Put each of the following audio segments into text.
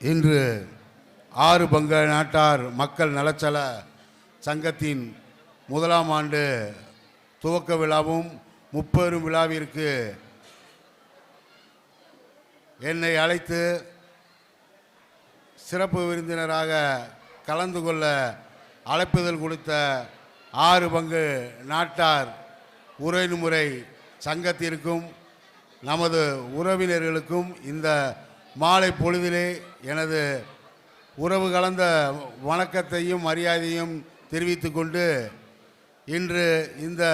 இன்று ஆறு பங்க நாட்டார் மக்கள் நலச்சல சங்கத்தின் முதலாம் ஆண்டு துவக்க விழாவும் முப்பெரும் விழாவிற்கு என்னை அழைத்து சிறப்பு விருந்தினராக கலந்து கொள்ள அழைப்புதல் கொடுத்த ஆறு பங்கு நாட்டார் உறவுமுறை சங்கத்திற்கும் நமது உறவினர்களுக்கும் இந்த மாலை பொழுதிலே எனது உறவு கலந்த வணக்கத்தையும் மரியாதையும் தெரிவித்து கொண்டு இன்று இந்த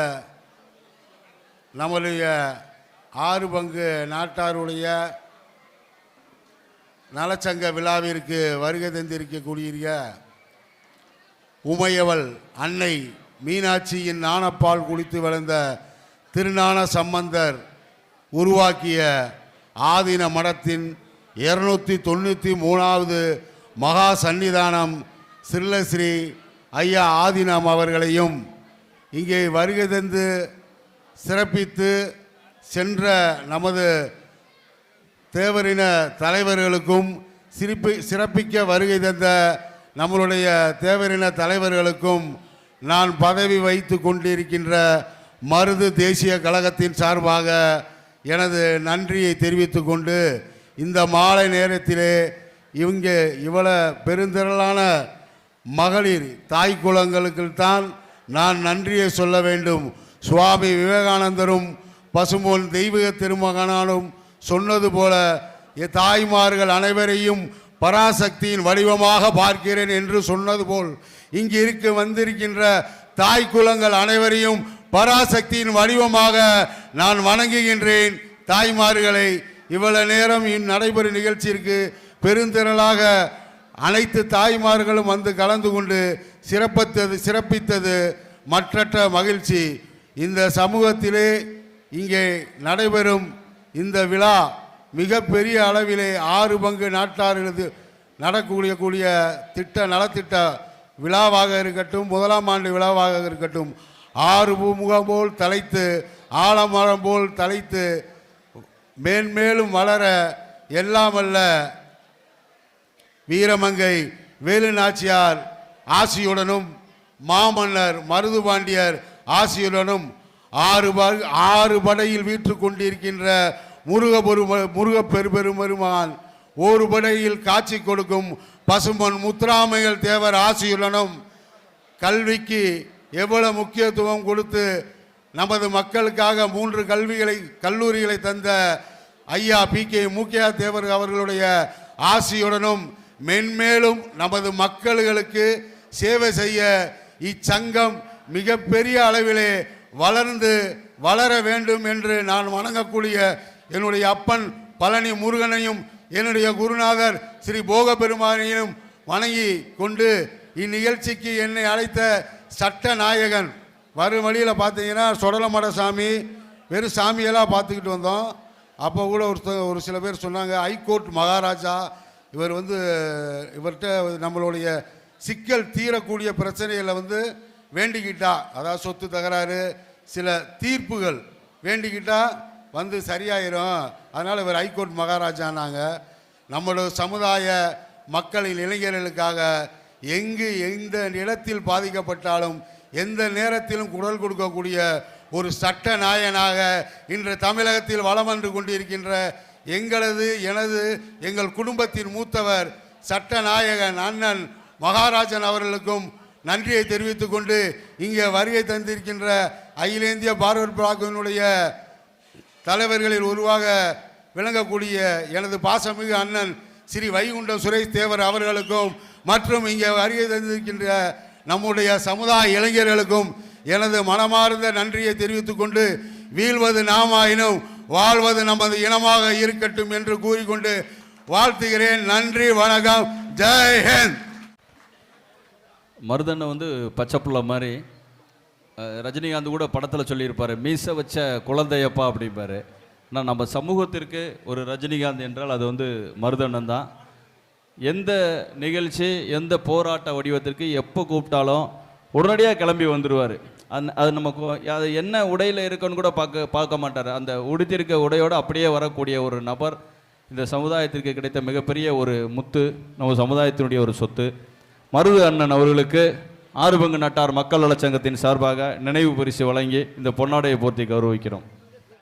நம்முடைய ஆறு பங்கு நாட்டாருடைய நலச்சங்க விழாவிற்கு வருகை தந்திருக்கக்கூடிய உமையவள் அன்னை மீனாட்சியின் நாணப்பால் குடித்து வளர்ந்த திருஞான சம்பந்தர் உருவாக்கிய ஆதீன மடத்தின் இருநூத்தி தொண்ணூற்றி மூணாவது மகா சந்நிதானம் சில்லஸ்ரீ ஐயா ஆதினம் அவர்களையும் இங்கே வருகை தந்து சிறப்பித்து சென்ற நமது தேவரின தலைவர்களுக்கும் சிரிப்பி சிறப்பிக்க வருகை தந்த நம்மளுடைய தேவரின தலைவர்களுக்கும் நான் பதவி வைத்து கொண்டிருக்கின்ற மருது தேசிய கழகத்தின் சார்பாக எனது நன்றியை தெரிவித்துக்கொண்டு கொண்டு இந்த மாலை நேரத்திலே இவங்க இவ்வளோ பெருந்திரளான மகளிர் தாய் குலங்களுக்குத்தான் நான் நன்றியை சொல்ல வேண்டும். சுவாமி விவேகானந்தரும் பசுமோன் தெய்வீக திருமகனாலும் சொன்னது போல தாய்மார்கள் அனைவரையும் பராசக்தியின் வடிவமாக பார்க்கிறேன் என்று சொன்னது போல் இங்கு இருக்க வந்திருக்கின்ற தாய் குலங்கள் அனைவரையும் பராசக்தியின் வடிவமாக நான் வணங்குகின்றேன். தாய்மார்களை இவ்வளவு நேரம் இந்நடைபெறும் நடைபெறும் பெருந்திரளாக அனைத்து தாய்மார்களும் வந்து கலந்து கொண்டு சிறப்பித்தது சிறப்பித்தது மற்றற்ற மகிழ்ச்சி. இந்த சமூகத்திலே இங்கே நடைபெறும் இந்த விழா மிகப்பெரிய அளவிலே ஆறு பங்கு நாட்டார்களது நடக்கூடிய கூடிய திட்ட நலத்திட்ட விழாவாக இருக்கட்டும் முதலாம் ஆண்டு விழாவாக இருக்கட்டும் ஆறு பூமுகம் போல் தலைத்து ஆலமரம் போல் தலைத்து மேன்மேலும் வளர எல்லாமல்ல வீரமங்கை வேலு நாச்சியார் ஆசியுடனும் மாமன்னர் மருதுபாண்டியர் ஆசியுடனும் ஆறு ப- ஆறு படையில் வீற்று கொண்டிருக்கின்ற முருகபெரு முருகப்பெருபெருமெருமான் ஒரு படையில் காட்சி கொடுக்கும் பசும்பொன் முத்துராமைகள் தேவர் ஆசியுடனும் கல்விக்கு எவ்வளவு முக்கியத்துவம் கொடுத்து நமது மக்களுக்காக மூன்று கல்விகளை கல்லூரிகளை தந்த ஐயா பி கே மூக்கையா தேவர் அவர்களுடைய ஆசியுடனும் மென்மேலும் நமது மக்களுக்கு சேவை செய்ய இச்சங்கம் மிகப்பெரிய அளவிலே வளர்ந்து வளர வேண்டும் என்று நான் வணங்கக்கூடிய என்னுடைய அப்பன் பழனி முருகனையும் என்னுடைய குருநாதர் ஸ்ரீ போக பெருமானையும் வணங்கி கொண்டு இந்நிகழ்ச்சிக்கு என்னை அழைத்த சட்ட நாயகன் வரும் வழியில் பார்த்தீங்கன்னா சுடலமட சாமி வெறும் சாமியெல்லாம் பார்த்துக்கிட்டு வந்தோம். அப்போ கூட ஒரு ஒரு சில பேர் சொன்னாங்க ஹைகோர்ட் மகாராஜா இவர் வந்து இவர்கிட்ட நம்மளுடைய சிக்கல் தீரக்கூடிய பிரச்சனைகளை வந்து வேண்டிக்கிட்டா அதாவது சொத்து தகராறு சில தீர்ப்புகள் வேண்டிக்கிட்டா வந்து சரியாயிரும். அதனால் இவர் ஹைகோர்ட் மகாராஜானாங்க. நம்மளோட சமுதாய மக்களின் இளைஞர்களுக்காக எங்கு எந்த இடத்தில் பாதிக்கப்பட்டாலும் எந்த நேரத்திலும் குரல் கொடுக்கக்கூடிய ஒரு சட்ட நாயனாக இன்று தமிழகத்தில் வலம் வந்து கொண்டிருக்கின்ற எங்களது எனது எங்கள் குடும்பத்தின் மூத்தவர் சட்ட நாயகன் அண்ணன் மகாராஜன் அவர்களுக்கும் நன்றியை தெரிவித்துக் கொண்டு இங்கே வருகை தந்திருக்கின்ற அகில இந்திய பார்வர் பிளாக்கினுடைய தலைவர்களில் உருவாக விளங்கக்கூடிய எனது பாசமிகு அண்ணன் ஸ்ரீ வைகுண்டம் சுரேஷ் தேவர் அவர்களுக்கும் மற்றும் இங்கே வருகை தந்திருக்கின்ற நம்முடைய சமுதாய இளைஞர்களுக்கும் எனது மனமார்ந்த நன்றியை தெரிவித்துக் கொண்டு வீழ்வது நாமாயினும் வாழ்வது நமது இனமாக இருக்கட்டும் என்று கூறிக்கொண்டு வாழ்த்துகிறேன். நன்றி வணக்கம். ஜெய்ஹிந்த் மருதண்ணை வந்து பச்சைப்புள்ள மாதிரி ரஜினிகாந்த் கூட படத்தில் சொல்லியிருப்பார் மீச வச்ச குழந்தையப்பா அப்படிம்பாரு. ஆனால் நம்ம சமூகத்திற்கு ஒரு ரஜினிகாந்த் என்றால் அது வந்து மருதண்ணன் தான். எந்த நிகழ்ச்சி எந்த போராட்ட வடிவத்திற்கு எப்போ கூப்பிட்டாலும் உடனடியாக கிளம்பி வந்துடுவார் அந் அது நமக்கு அது என்ன உடையில் இருக்குன்னு கூட பார்க்க பார்க்க மாட்டார். அந்த உடுத்திருக்க உடையோடு அப்படியே வரக்கூடிய ஒரு நபர் இந்த சமுதாயத்திற்கு கிடைத்த மிகப்பெரிய ஒரு முத்து நம்ம சமுதாயத்தினுடைய ஒரு சொத்து. மருது அண்ணன் அவர்களுக்கு ஆறுபங்கு நட்டார் மக்கள் நலச்சங்கத்தின் சார்பாக நினைவு பரிசு வழங்கி இந்த பொன்னாடையை போர்த்தி கௌரவிக்கிறோம்.